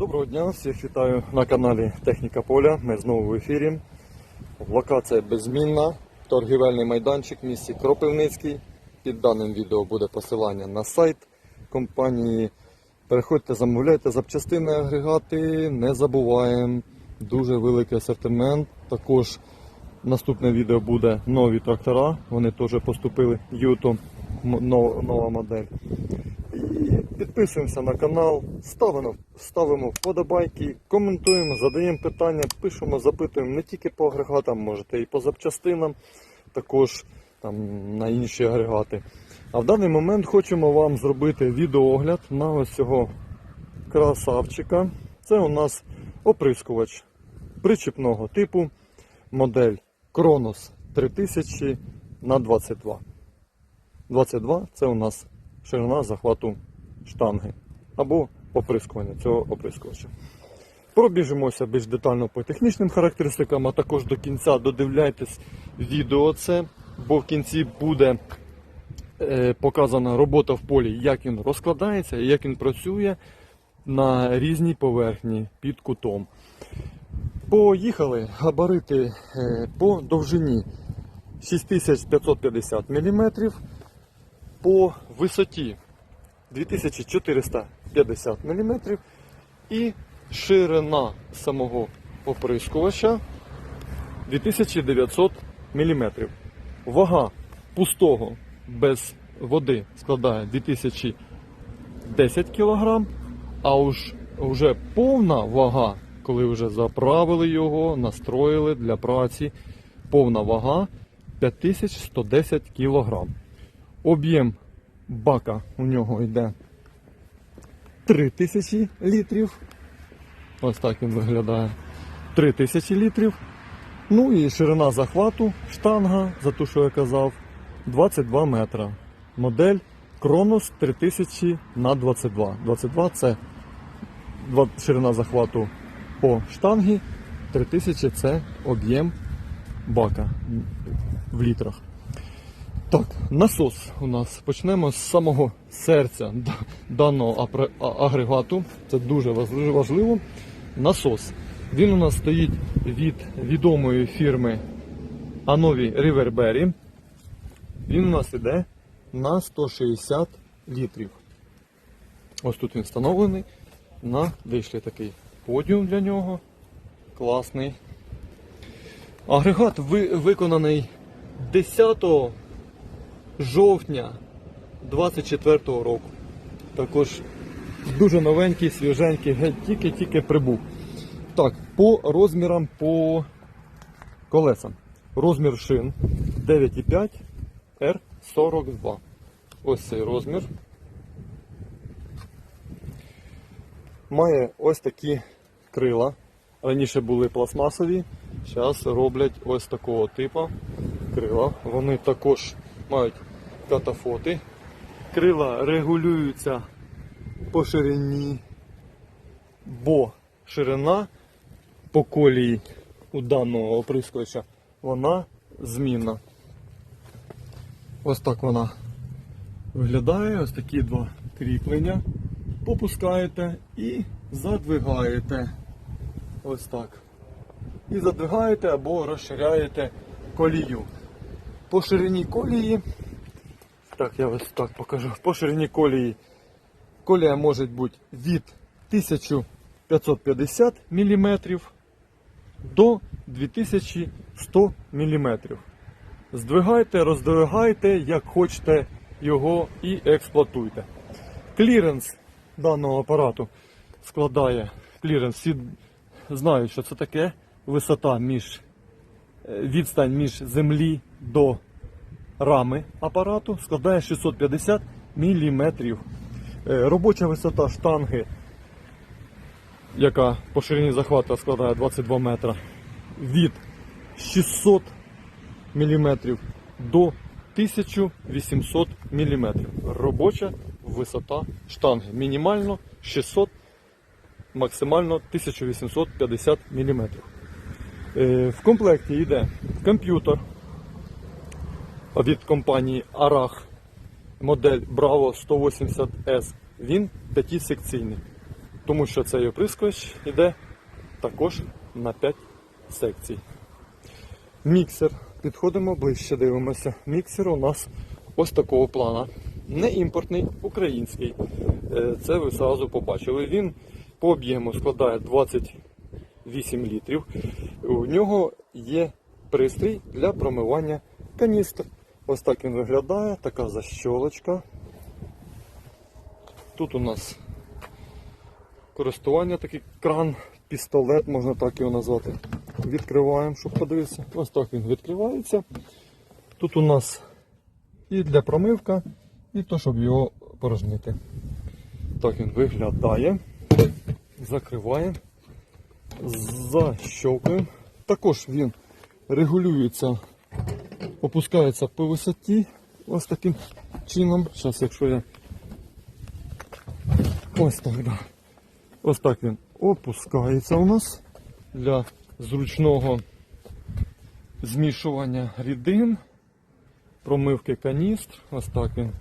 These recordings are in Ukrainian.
Доброго дня, всіх вітаю на каналі Техніка Поля. Ми знову в ефірі. Локація беззмінна, торгівельний майданчик в місті Кропивницький. Під даним відео буде посилання на сайт компанії. Переходьте, замовляйте запчастини, агрегати. Не забуваємо. Дуже великий асортимент. Також наступне відео буде нові трактора. Вони теж поступили. Юто нова модель. Підписуємося на канал, ставимо, ставимо вподобайки, коментуємо, задаємо питання, пишемо, запитуємо не тільки по агрегатам, можете і по запчастинам, також там, на інші агрегати. А в даний момент хочемо вам зробити відеоогляд на ось цього красавчика. Це у нас оприскувач причіпного типу, модель Kronos 3000 на 22. 22 це у нас ширина захвату штанги або оприскування цього оприскувача. Пробіжимося більш детально по технічним характеристикам, а також до кінця додивляйтесь відео це, бо в кінці буде е, показана робота в полі, як він розкладається і як він працює на різній поверхні під кутом. Поїхали габарити е, по довжині 6550 мм, по висоті 2450 мм і ширина самого оприскувача 2900 мм. Вага пустого без води складає 2010 кг, а уж вже повна вага, коли вже заправили його, настроїли для праці, повна вага 5110 кг. Об'єм бака у нього йде 3000 літрів. Ось так він виглядає. 3000 літрів. Ну і ширина захвату штанга, за те, що я казав, 22 метра. Модель Kronos 3000 на 22. 22 це ширина захвату по штангі, 3000 це об'єм бака в літрах. Так, насос у нас. Почнемо з самого серця даного агрегату. Це дуже важливо. Насос. Він у нас стоїть від відомої фірми Anovi Riverberry. Він у нас іде на 160 літрів. Ось тут він встановлений на вийшли такий подіум для нього. Класний. Агрегат ви- виконаний 10 жовтня 24-го року. Також дуже новенький, свіженький, геть тільки-тільки прибув. Так, по розмірам по колесам. Розмір шин 9,5 R42. Ось цей розмір. Має ось такі крила. Раніше були пластмасові, зараз роблять ось такого типу крила. Вони також мають катафоти. Крила регулюються по ширині, бо ширина по колії у даного оприскувача вона змінна. Ось так вона виглядає. Ось такі два кріплення. Попускаєте і задвигаєте. Ось так. І задвигаєте або розширяєте колію. По ширині колії, так, я ось так покажу. По ширині колії колія може бути від 1550 мм до 2100 мм. Здвигайте, роздвигайте, як хочете його і експлуатуйте. Кліренс даного апарату складає кліренс. Всі знають, що це таке. Висота між е, відстань між землі до рами апарату складає 650 мм. Робоча висота штанги, яка по ширині захвату складає 22 метра, від 600 мм до 1800 мм. Робоча висота штанги. Мінімально 600, максимально 1850 мм. Е, В комплекті йде комп'ютер від компанії Arach модель Bravo 180S. Він п'ятисекційний. тому що цей оприскувач йде також на 5 секцій. Міксер. Підходимо ближче, дивимося. Міксер у нас ось такого плана. Не імпортний, український. Е, Це ви зразу побачили. Він по об'єму складає 28 літрів. У нього є пристрій для промивання каністр. Ось так він виглядає, така защолочка. Тут у нас користування такий кран, пістолет, можна так його назвати. Відкриваємо, щоб подивитися. Ось так він відкривається. Тут у нас і для промивка, і то, щоб його порожнити. Так він виглядає. Закриваємо, защелкуємо. Також він регулюється, опускається по висоті. Ось таким чином. Зараз, якщо я ось так, да. Ось так він опускається у нас для зручного змішування рідин, промивки каністр. Ось так він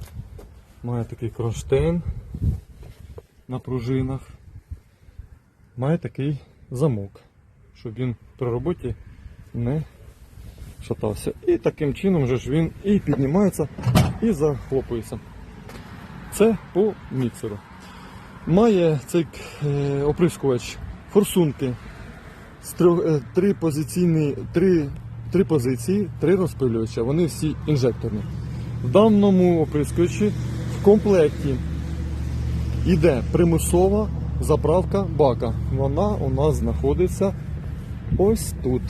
має такий кронштейн на пружинах. Має такий замок, щоб він при роботі не шатався. І таким чином же ж він і піднімається, і захлопується. Це по міксеру. Має цей е, оприскувач форсунки з е, три позиційні, три, три позиції, три розпилювача. Вони всі інжекторні. В даному оприскувачі в комплекті йде примусова заправка бака. Вона у нас знаходиться ось тут.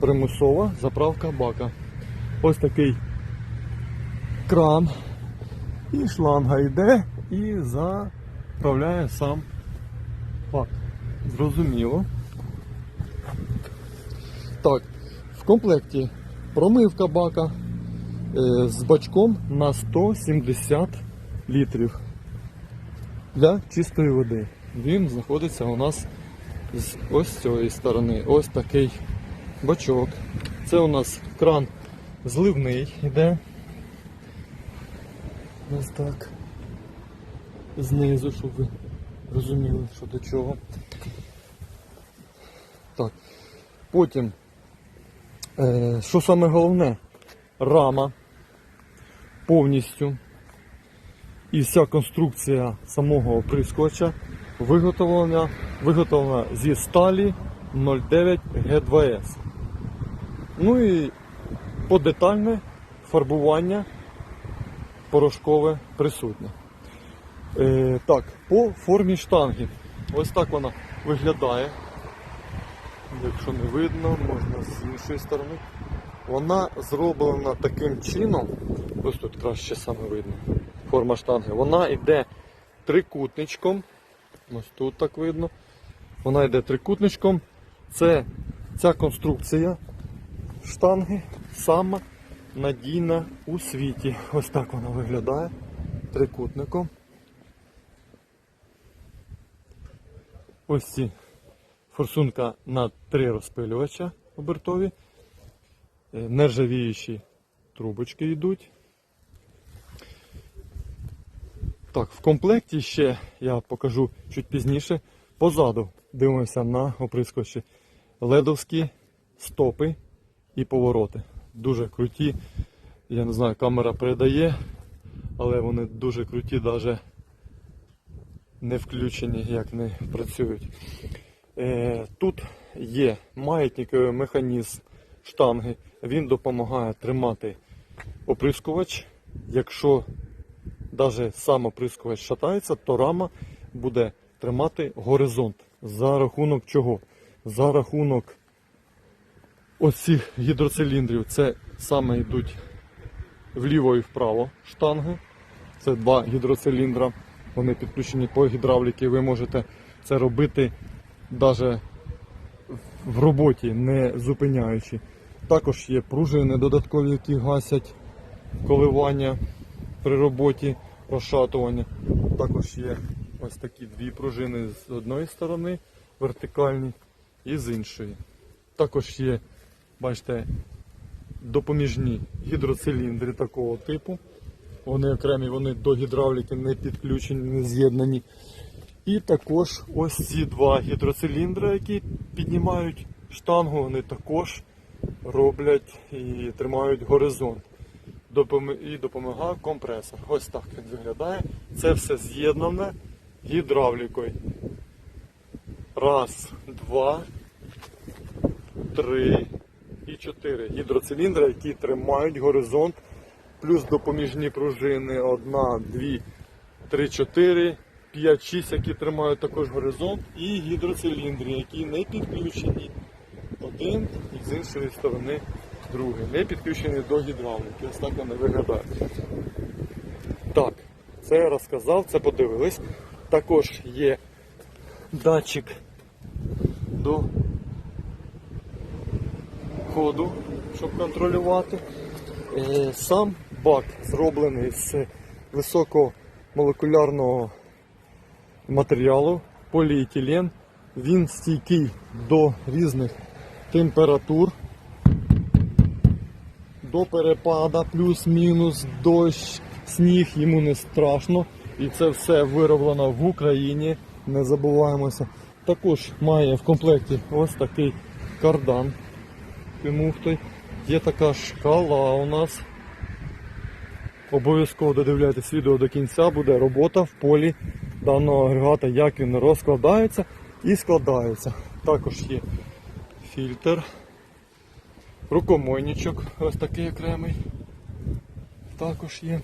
Примусова заправка бака. Ось такий кран. І шланга йде і заправляє сам бак. Зрозуміло. Так, в комплекті промивка бака е, з бачком на 170 літрів для чистої води. Він знаходиться у нас з ось цієї сторони. Ось такий бачок. Це у нас кран зливний йде. Ось так. Знизу, щоб ви розуміли, що до чого. Так. Потім, е, що саме головне, рама повністю і вся конструкція самого оприскувача виготовлена, виготовлена зі сталі 09 G2S. Ну і подетальне фарбування порошкове присутнє. Е, так, по формі штанги. Ось так вона виглядає. Якщо не видно, можна з іншої сторони. Вона зроблена таким чином, ось тут краще саме видно, форма штанги. Вона йде трикутничком. Ось тут так видно. Вона йде трикутничком. Це ця конструкція штанги сама надійна у світі. Ось так вона виглядає трикутником. Ось ці форсунка на три розпилювача обертові. Е, Нержавіючі трубочки йдуть. Так, в комплекті ще я покажу чуть пізніше. Позаду дивимося на оприскувачі ледовські стопи і повороти. Дуже круті. Я не знаю, камера передає, але вони дуже круті, навіть не включені, як не працюють. Е, Тут є маятниковий механізм штанги. Він допомагає тримати оприскувач. Якщо навіть сам оприскувач шатається, то рама буде тримати горизонт. За рахунок чого? За рахунок оцих гідроциліндрів. Це саме йдуть вліво і вправо штанги. Це два гідроциліндра. Вони підключені по гідравліки. Ви можете це робити навіть в роботі, не зупиняючи. Також є пружини додаткові, які гасять коливання при роботі, розшатування. Також є ось такі дві пружини з одної сторони, вертикальні, і з іншої. Також є, бачите, допоміжні гідроциліндри такого типу. Вони окремі, вони до гідравліки не підключені, не з'єднані. І також ось ці два гідроциліндри, які піднімають штангу, вони також роблять і тримають горизонт. І допомагає компресор. Ось так він виглядає. Це все з'єднане гідравлікою. Раз, два, три чотири гідроциліндри, які тримають горизонт, плюс допоміжні пружини. Одна, дві, три, чотири, п'ять, шість, які тримають також горизонт, і гідроциліндри, які не підключені. Один і з іншої сторони другий. Не підключені до гідравліки. Ось так вони виглядають. Так, це я розказав, це подивились. Також є датчик до ходу, щоб контролювати. Е, Сам бак зроблений з високомолекулярного матеріалу, поліетилен. Він стійкий до різних температур, до перепада, плюс-мінус, дощ, сніг, йому не страшно. І це все вироблено в Україні, не забуваємося. Також має в комплекті ось такий кардан. Пімухтой. Є така шкала у нас. Обов'язково додивляйтесь відео до кінця, буде робота в полі даного агрегата, як він розкладається і складається. Також є фільтр, рукомойничок, ось такий окремий. Також є.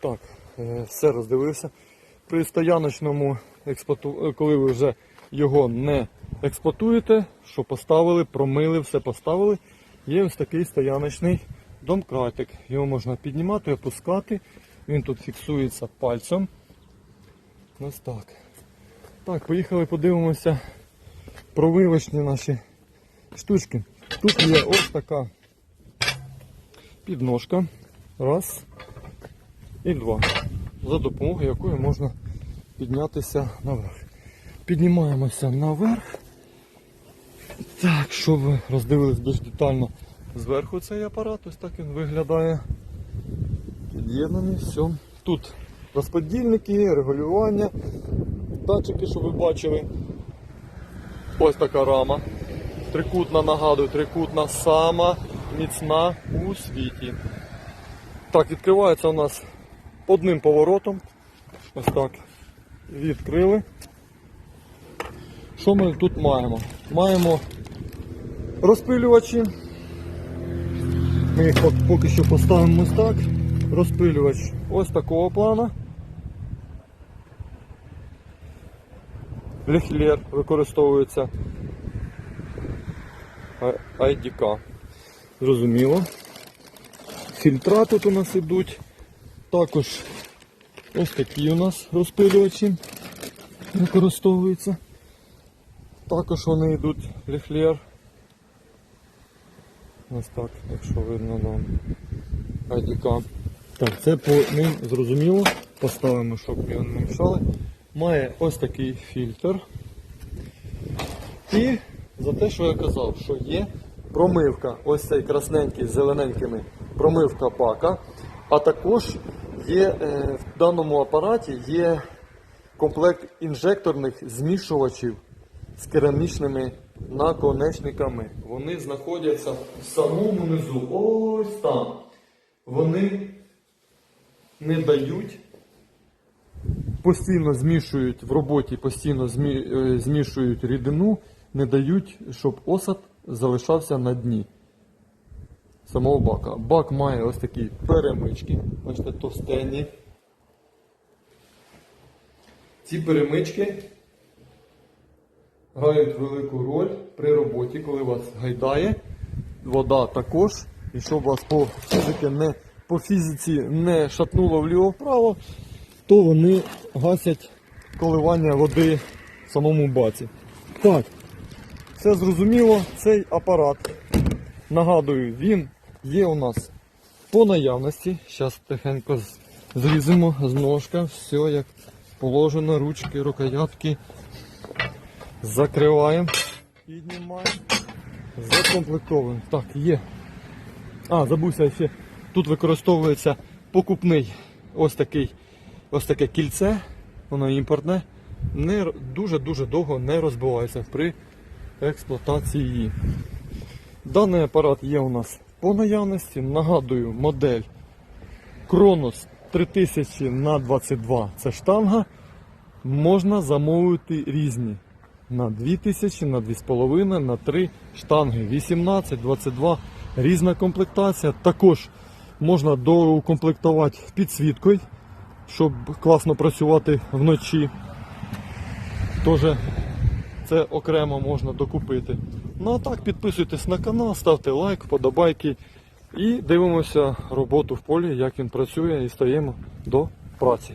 Так, е, все роздивився. При стояночному експлуату... е, коли ви вже його не експлуатуєте, що поставили, промили, все поставили, є ось такий стояночний домкратик. Його можна піднімати, опускати. Він тут фіксується пальцем. Ось так. Так, поїхали, подивимося провивочні наші штучки. Тут є ось така підножка. Раз і два. За допомогою якої можна піднятися наверх. Піднімаємося наверх. Так, щоб ви роздивились більш детально зверху цей апарат, ось так він виглядає. Під'єднаний, все. Тут розподільники, регулювання, датчики, що ви бачили. Ось така рама. Трикутна, нагадую, трикутна сама міцна у світі. Так, відкривається у нас одним поворотом. Ось так. Відкрили. Що ми тут маємо? Маємо розпилювачі. Ми їх поки що поставимо ось так. Розпилювач ось такого плана. Лехлер використовується IDK. Зрозуміло. Фільтра тут у нас ідуть. Також ось такі у нас розпилювачі використовуються. Також вони йдуть ліхлєр. Ось так, якщо видно нам. IDK. Так, це по ним зрозуміло. Поставимо, щоб його не мішали. Має ось такий фільтр. І за те, що я казав, що є промивка, ось цей красненький з зелененькими промивка бака, а також є е, в даному апараті є комплект інжекторних змішувачів з керамічними наконечниками. Вони знаходяться в самому низу. Ось там. Вони не дають, постійно змішують в роботі, постійно е, змішують рідину, не дають, щоб осад залишався на дні самого бака. Бак має ось такі перемички, бачите, товстенні. Ці перемички грають велику роль при роботі, коли вас гайдає. Вода також. І щоб вас по фізиці не, по фізиці не шатнуло вліво-вправо, то вони гасять коливання води в самому баці. Так, все зрозуміло, цей апарат, нагадую, він є у нас по наявності. Зараз тихенько зрізимо з ножка, все як положено, ручки, рукоятки. Закриваємо, піднімаємо, закомплектовуємо. Так, є. А, забувся ще. Тут використовується покупний ось такий, ось таке кільце воно імпортне, дуже-дуже довго не розбивається при експлуатації. Даний апарат є у нас по наявності. Нагадую, модель Kronos 3000 на 22 це штанга. Можна замовити різні. На 2000, на 2,5, на 3 штанги. 18, 22, різна комплектація. Також можна доукомплектувати підсвіткою, щоб класно працювати вночі. Тоже це окремо можна докупити. Ну а так підписуйтесь на канал, ставте лайк, подобайки і дивимося роботу в полі, як він працює, і стаємо до праці.